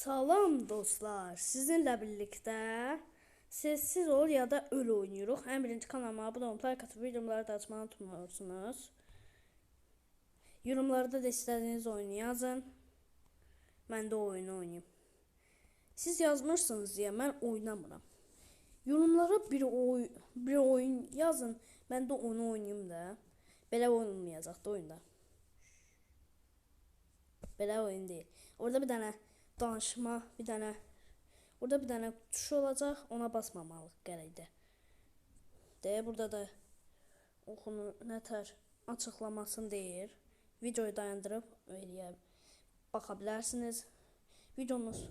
Salam dostlar, sizinle birlikte Sessiz Ol ya da Öl oynuyoruz. En birinci kanalıma abone olup like atıp videoları da açmayı unutmuyorsunuz. Yorumlarda da istediğiniz oyunu yazın. Ben de o oyunu oynayayım. Siz yazmışsınız diye ben oynamıram. Yorumlara bir, oy, bir oyun yazın. Ben de onu oynayayım da. Belə olmayacaq da oyunda. Belə oyun değil. Orada bir tane danışma, bir tane Orada bir tane tuş olacaq, ona basmamalıq gərəkdir. Deyə burada da oxunu nətər açıqlamasını deyir. Videoyu dayandırıb eləyə baxa bilərsiniz. Videomuz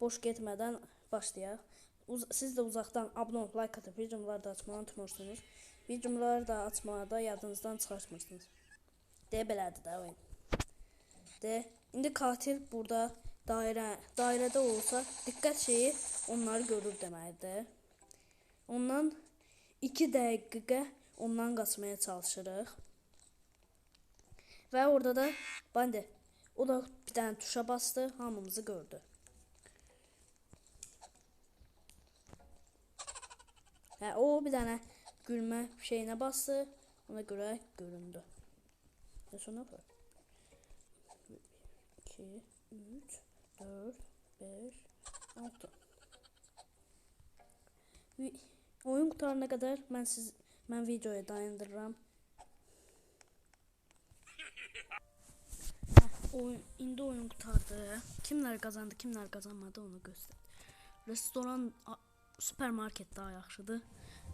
boş getmədən başlayaq. Uz siz də uzaqdan abunə olub like atıb videoları da açmağı unutmursunuz. Videoları da açmağı da yadınızdan çıxartmırsınız. Deyə belədir də oyun. De. İndi katil burada dairə dairədə olsa diqqət şeyi onları görür deməkdir. Ondan 2 dəqiqə ondan qaçmaya çalışırıq. Və orada da bende o da bir dənə tuşa bastı, hamımızı gördü. Hə, o bir dənə gülmə şeyinə bastı, ona görə göründü. Və sonra var. 2 3 4 5 6 Vi Oyun qutarana kadar mən siz mən videoya dayandırıram. Oyun indi oyun qutardı. Kimlər qazandı, kimlər qazanmadı onu göstər. Restoran supermarket daha yaxşıdır.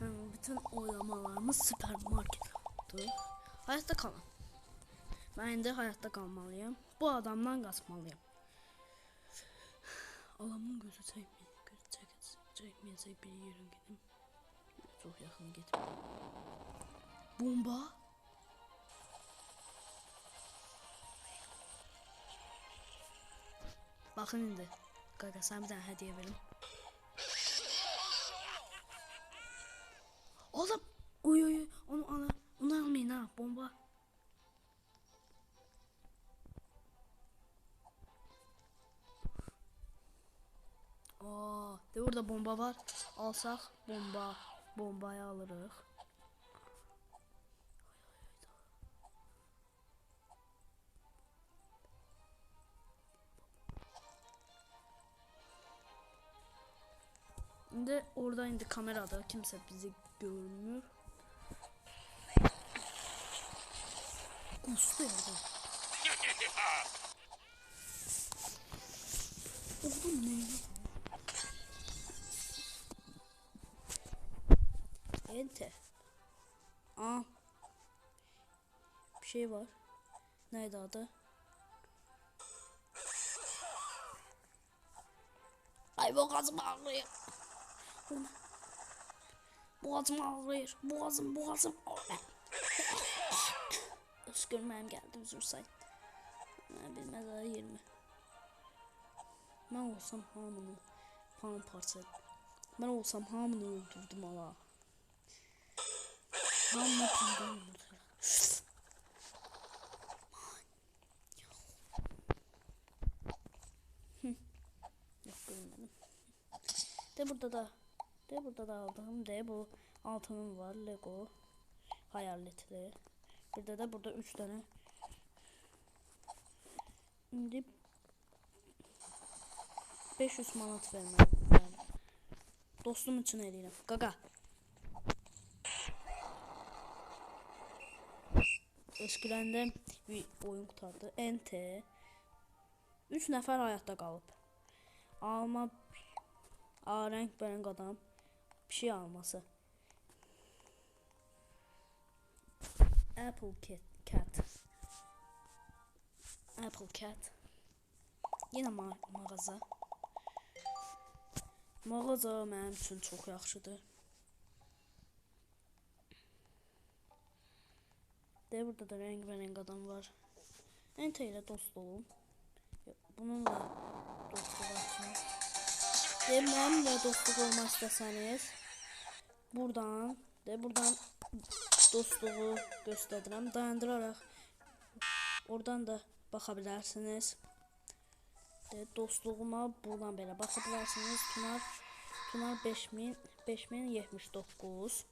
Yəni bütün oylamalarımız supermarketdə. Həyatda qalın. Mən indi həyatda. Bu adamdan qaçmalıyam. Alamın gözü çəkmir, gözü çəkəcək, çəkməyəcək bir yerə gedim. Çox yaxın getmə. Bomba. Baxın indi. Qaqa, sən bir dənə hədiyyə verim. Oğlum, oy oy, oy, burada bomba var. Alsaq bomba, bombayı alırıq. İndi orada indi kamerada kimse bizi görmür. Kustu yerden. Oğlum ne? Enter. Aa. Bir şey var. Neydi adı? Ay boğazım ağrıyor. Boğazım ağrıyor. Boğazım boğazım ağrıyor. Öskürməyim gəldi üzr say. Mən bilməz daha 20. Mən olsam hamını paramparça Mən olsam hamını öldürdüm ala. De burada da de burada da aldığım de bu altınım var Lego hayaletli. Bir de de burada 3 tane. Şimdi 500 manat verməliyim. Yəni. Dostum üçün eləyirəm. Ösküləndə bir oyun qutardı. NT 3 nəfər həyatda qalıb. Alma A rəng bərəng adam pişik alması. Apple cat, cat. Apple cat. Yenə ma mağaza. Mağaza mənim üçün çox yaxşıdır. De burada da renk renk adam var. Ente ile dost olun. Bununla dostluq açın. De mənimlə dostluq olmaq istəsəniz buradan de buradan dostluğu göstərirəm. Dayandıraraq oradan da baxa bilərsiniz. De, dostluğuma buradan belə baxa bilərsiniz. Tunar Tunar 5000 5079.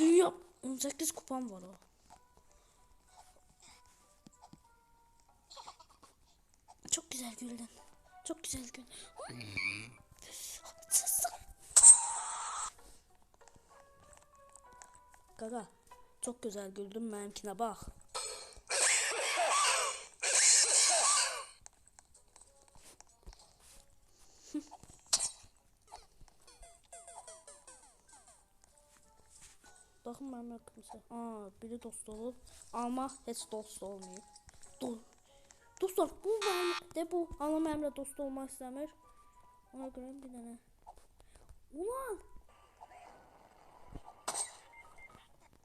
Dünya 18 kupam var o. Çok güzel güldün. Çok güzel güldün. Gaga, çok güzel güldün benimkine bak. Bakın ben kimse. Aa, biri dost olup ama hiç dost olmayıb. Do Dostlar, bu ben de bu ama benimle dost olmak istəmir. Ona görə bir dənə. Ulan!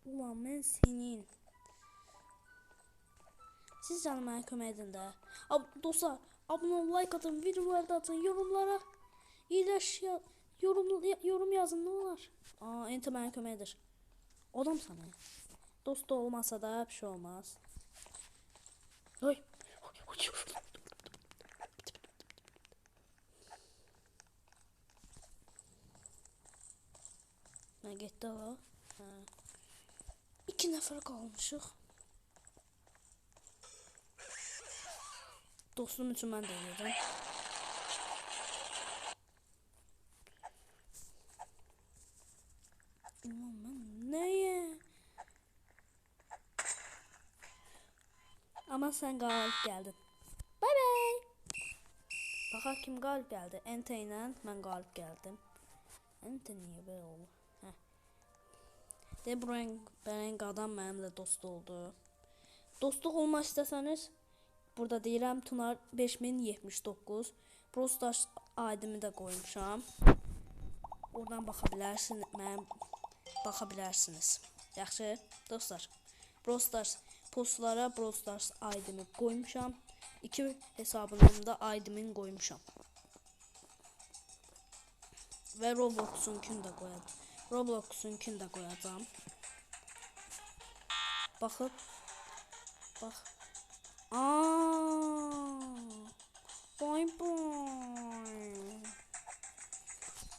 Ulan mən senin. Siz canım mənə kömək edin də. Ab dostlar, abunə olun, like atın, videoları da atın, yorumlara iyiləş yorum yorum yazın nə olar? Aa, ente mənə kömək edir. Adam sana. Dost olmasa da bir şey olmaz. Oy. Ne gitti o? Ha. İki nəfər qalmışıq. Dostum üçün mən də edirəm. Ulan mən nəyə? Ama sen galip geldin. Bay bay. Bakalım kim galip geldi. Ente ile ben galip geldim. Ente niye böyle oldu? Heh. De buraya benim adam benimle dost oldu. Dostluq olmaq istəsəniz burada deyirəm Tunar 5079 Brostars aidimi də qoymuşam. Oradan baxa bilərsiniz. Mənim baxa bilərsiniz. Yaxşı, dostlar. Brostars postlara Brostars aidimi qoymuşam. İki hesabımda aidimin qoymuşam. Və Roblox'unkini də qoyacağam. Roblox'unkini də qoyacağam. Baxıb bax. Aa! Boy boy.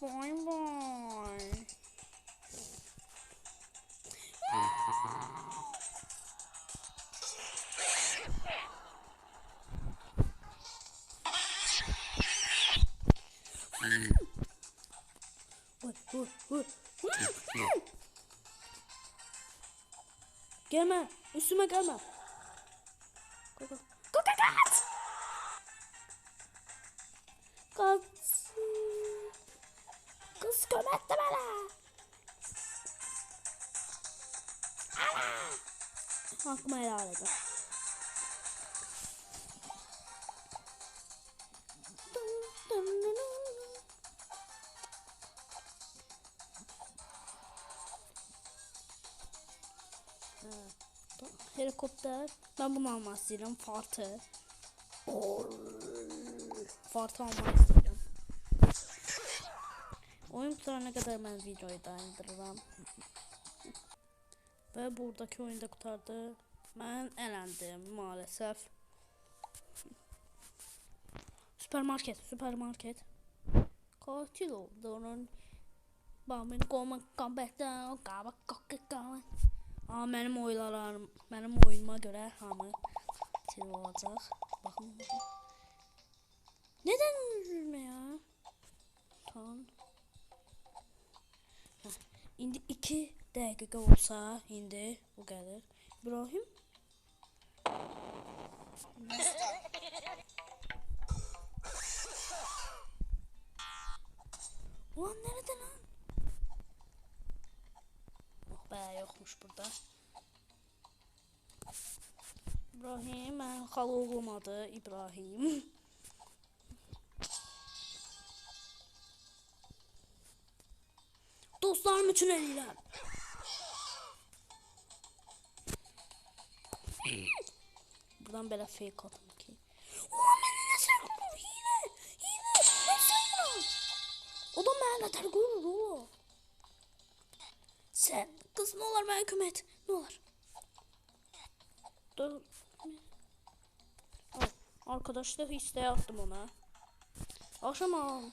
Boy boy. Gelme. Üstüme gelme. Kalk, kalk. Helikopter. Ben bunu almak istiyorum. Fartı. Fartı almak istiyorum. Oyun tutarına kadar ben videoyu da indiririm. Ve buradaki oyunda kurtardı. Ben elendim maalesef. Süpermarket, süpermarket. Katil oldu onun. Babın koma kabekten kaba kakı kaba. Aa benim oylarım, benim oyunuma göre hamı katil olacak. Bakın. Neden üzülme ya? Tamam. İndi iki dakika olsa indi bu gelir. İbrahim. Ulan nerede lan? Oh be yokmuş burada. İbrahim ben xal oğlum adı İbrahim. Dostlarım üçün eləyirəm. Buradan belə fake atım ki. Ulan mənə nə sərqulur? Hile! Hile! Mən saymam! O da mənə tərqulur o. Sen kız ne olur bana kömək et. Ne olur. Dur. Arkadaşlık isteği attım ona. Akşam al.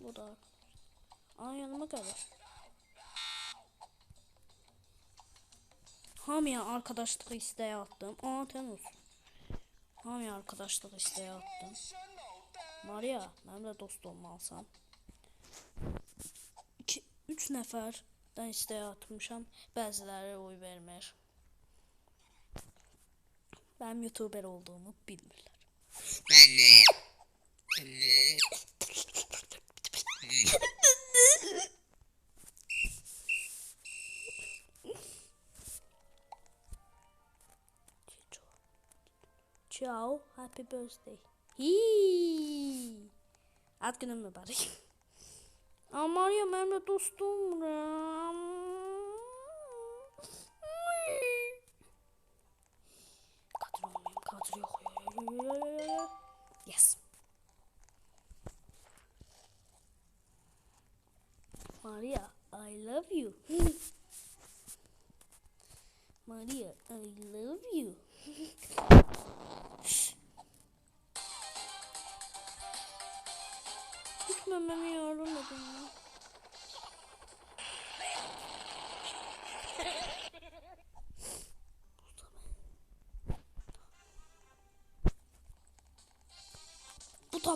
Bu da. Aa yanıma gelir. Hamıya arkadaşlık isteği attım. Aa Temmuz. Hamıya arkadaşlık isteği attım. Maria, benimle dost olmalısan. 2 3 nəfərdən isteği atmışam. Bəziləri oy vermir. Benim YouTuber olduğumu bilmirlər. Ciao, happy birthday. Hii. Ad günün mübarek. Aa Maria benimle dostum. Kadir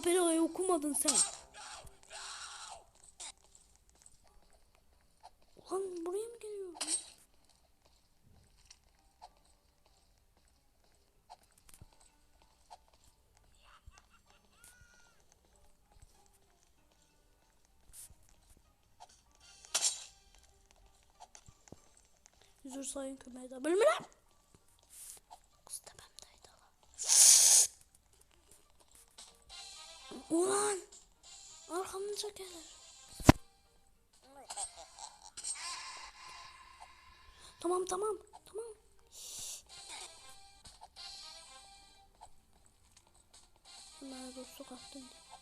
tabelayı okumadın sen. Ulan buraya mı geliyor? Yüzür sayın kümeye de bölümüne. Arkamıza gelir. Tamam tamam tamam. Hemen dostluk attım. Hamıya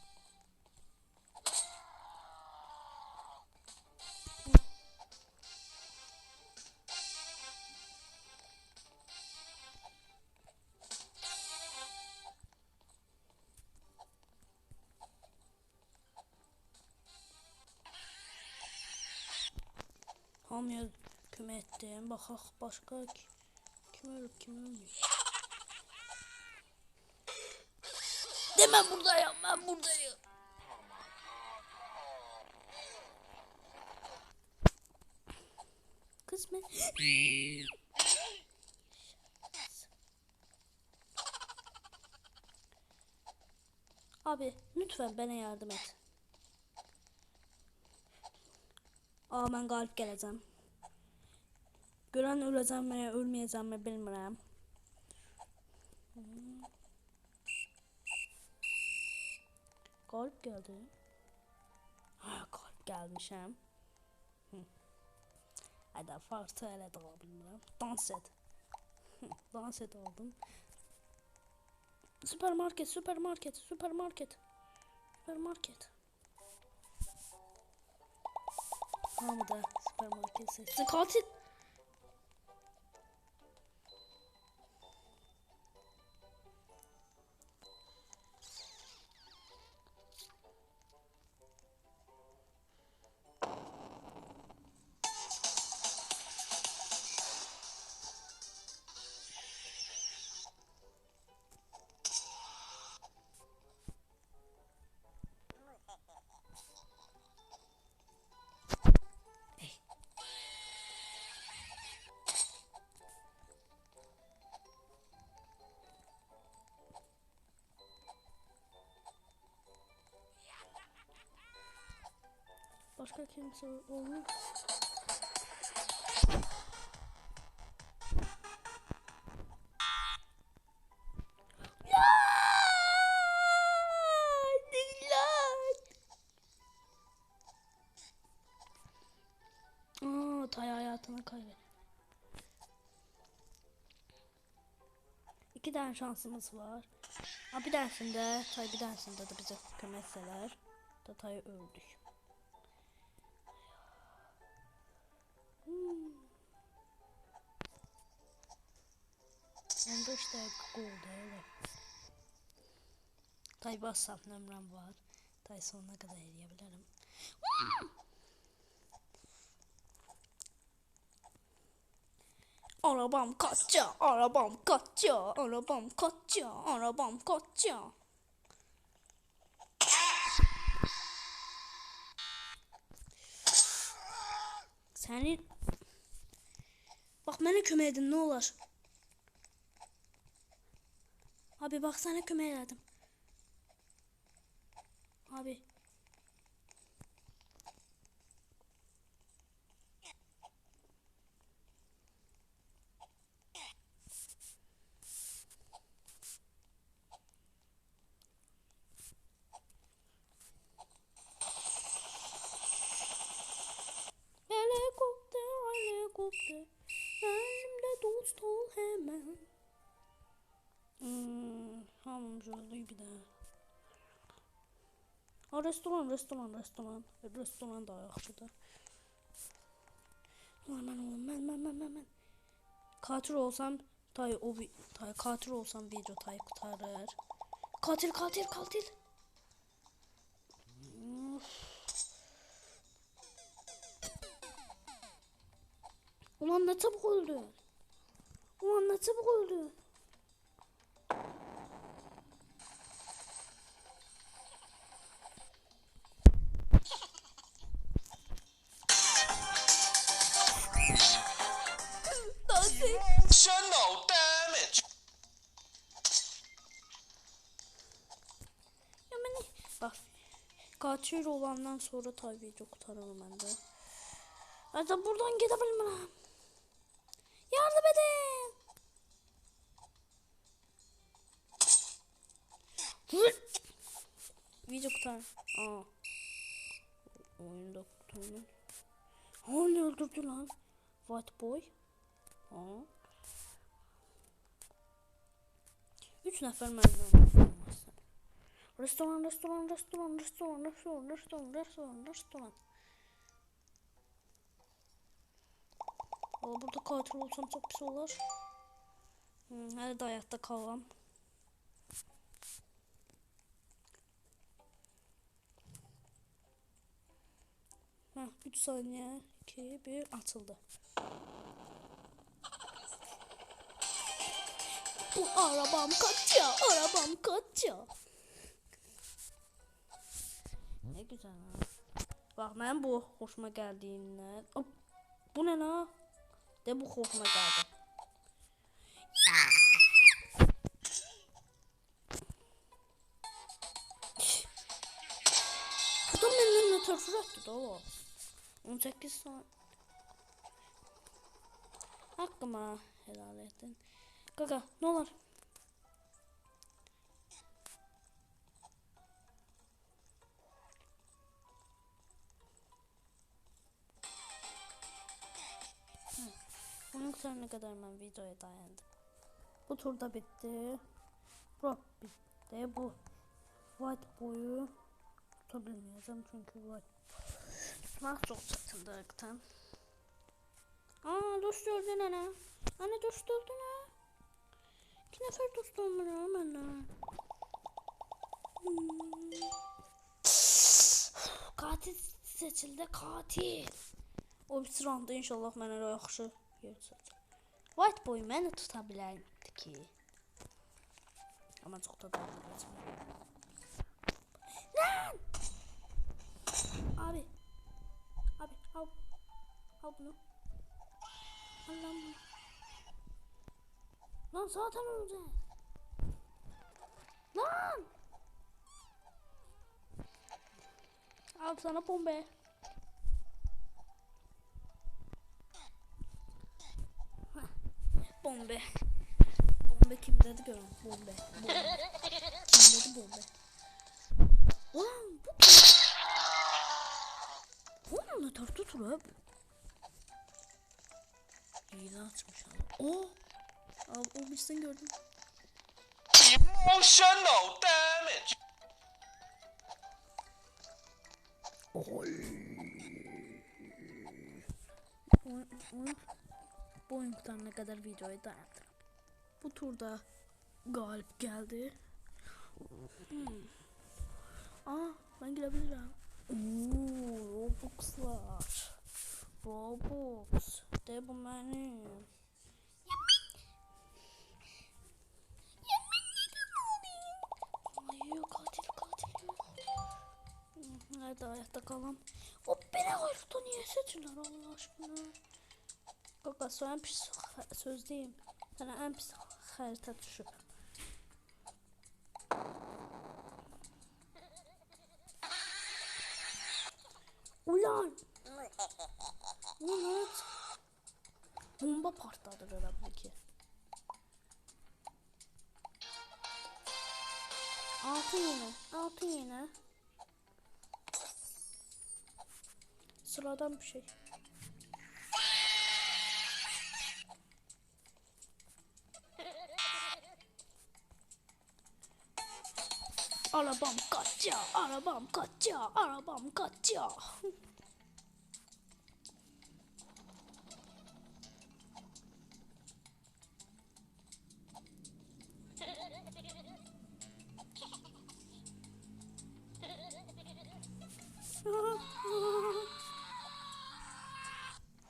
etdim. Baxaq başqa ki- kim ölüb, kim ölmüyor. De ben buradayım, ben buradayım. Kız ben... Abi lütfen bana yardım et. Aa ben galip geleceğim. Gören öleceğim mi, ölmeyeceğim mi bilmirəm. Galip geldi. Ha galip gelmişim. Hadi farklı elə də bilmirəm. Dans et. Dans et oldum. Süpermarket, süpermarket, süpermarket. Süpermarket. Hamı da süpermarket seçti. Katil. Başka kimse olmuyor. Tay hayatını kaybetti. İki tane şansımız var. Ha, bir dersinde, Tay bir dersinde de bize kömekseler. Da Tay öldük. 15 dəqiqə oldu elə. Tay bassam nömrəm var. Tay sonuna qədər eləyə bilərəm. Arabam kaça, arabam kaça, arabam kaça, arabam kaça. Senin Bak bana kömək edin ne olar. Abi bak sana kömək elədim. Abi. Hamcılığı bir daha. Ha, restoran, restoran, restoran. Restoran da yaxşıdır. Mən mən, mən, mən, mən, mən. Katil olsam, tay o tay katil olsam video tay kurtarır. Katil, katil, katil. Of. Ulan ne çabuk öldü. Ulan ne çabuk öldü. Katil olandan sonra tabii video kurtarırım ben de. Hadi buradan gidebilirim. Yardım edin. Video kurtar. Aa. Oyunda kurtarma. Ha ne öldürdü lan? White boy. Aa. Üç nefer məndən Restoran, restoran, restoran, restoran, restoran, restoran, restoran, restoran. Valla burada katil olsam çok pis olur. Hmm, hələ də həyatda qalıram. Hə, 3 saniyə, 2, 1, açıldı. Bu arabam kaçıyor, arabam kaçıyor. Ne güzel ha. Bak ben bu hoşuma geldiğinden. Hop, bu ne la? De bu hoşuma geldi. Adam benimle ne törfür attı da o. 18 saat. Hakkıma helal ettin. Kaka ne olur. Sonuna kadar ben videoya dayandım. Bu turda bitti. Bu bitti. Bu white boyu tutabilmeyeceğim çünkü white tutmak çok çetin Aa dost öldü nene. Anne dost öldü ne? İki nefer dost hemen ne? Hmm. Katil seçildi katil. O bir inşallah mənə yaxşı yer seçər. White boy məni tuta bilərdi ki. Amma çox da davranacaq. Lan! Abi. Abi al. Al bunu. Al lan bunu. Lan zaten öleceğiz. Lan! Al sana bombe. Bombe. Bombe kim dedi görün. Bombe. Bombe. Kim dedi bombe. Ulan bu kim? Bu ne tartı tur abi? Hile açmış abi. Oo. Abi o birisini gördüm. Emotional damage. Oyun, oyun, bu oyun kurtarana kadar videoyu dayandım. bu turda galip geldi. Hmm. Aa ben girebilirim. Oo, Robux'lar. Robux. De bu benim. Nerede ayakta kalan? O beni hayrıta niye seçiyorlar Allah aşkına? Kaka sonra en pis söz diyeyim. Sana en pis harita düşüp. Ulan! Ulan! Bomba partladı herhalde. Altı yine. Altı yine. Sıradan bir şey. Arabam kaça, arabam kaça, arabam kaça.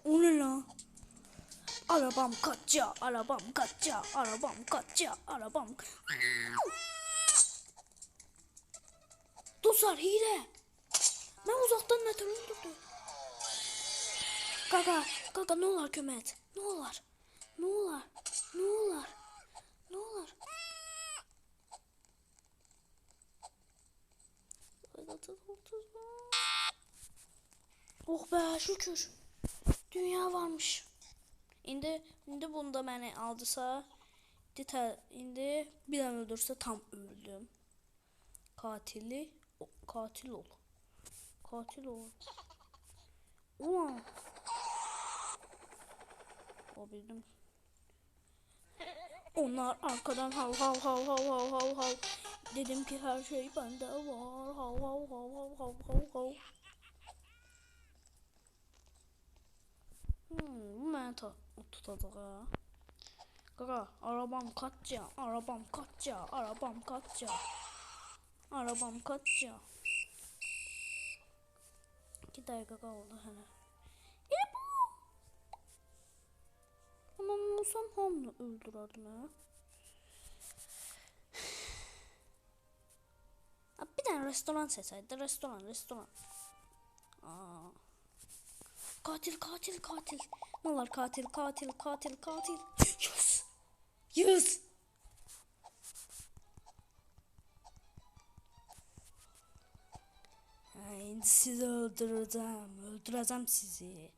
O ne lan? Arabam kaça, arabam kaça, arabam kaça, arabam... Dostlar hile. Ben uzaktan metal öldürdüm. Kaka, kaka ne olar kömək et. Ne olar? Ne olar? Ne olar? Ne olar? Oh be şükür. Dünya varmış. İndi, indi bunda beni aldısa, indi, indi bir an öldürsə tam öldüm. Katili, Katil ol. Katil ol. Ulan. O bildim. Onlar arkadan hav hav hav hav hav hav hav. Dedim ki her şey bende var. Hav hav hav hav hav hav hav. Hmm, bu menta tutacak ha. Kaka arabam kaçça, arabam kaçça, arabam kaçça. Arabam kaçça. 2 dakika oldu hani. E. Ama Musam Ham'la öldürdüm ya. Bir tane restoran sesaydı. Restoran, restoran. Aa. Katil, katil, katil. Ne var katil, katil, katil, katil. Yüz. Yüz. Ay, sizi öldüreceğim. Öldüreceğim sizi.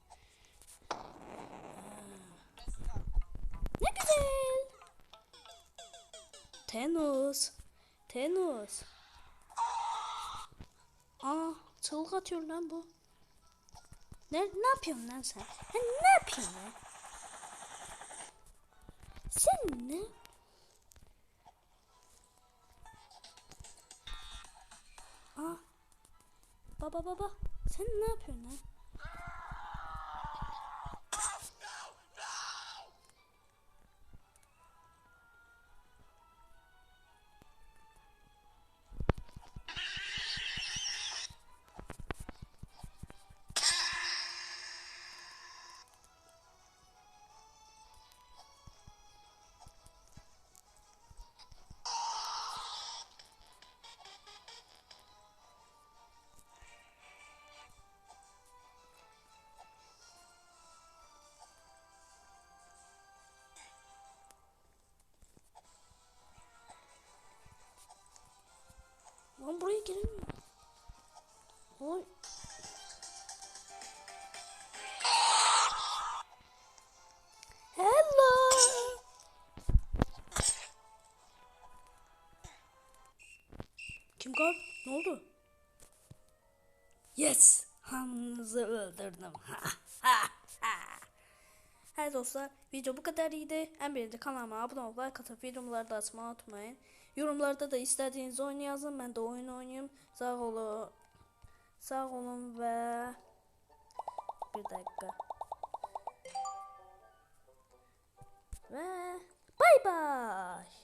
Ne güzel. Tenus. Tenus. Aa, çığlık atıyor lan bu. Ne, ne yapıyorsun lan sen? Ha, ne yapıyorsun lan? Sen ne? Aa. Baba baba. Sen ne yapıyorsun lan? Giremiyor. Oy. Hello. Kim kal? Ne oldu? Yes. Hamınızı öldürdüm. Hey dostlar video bu kadar iyiydi. En birinci kanalıma abone olup like atıp videoları da açmayı unutmayın. Yorumlarda da istediğiniz oyun yazın. Ben de oyun oynayayım. Sağ olun. Sağ olun ve bir dakika. Ve bay bay.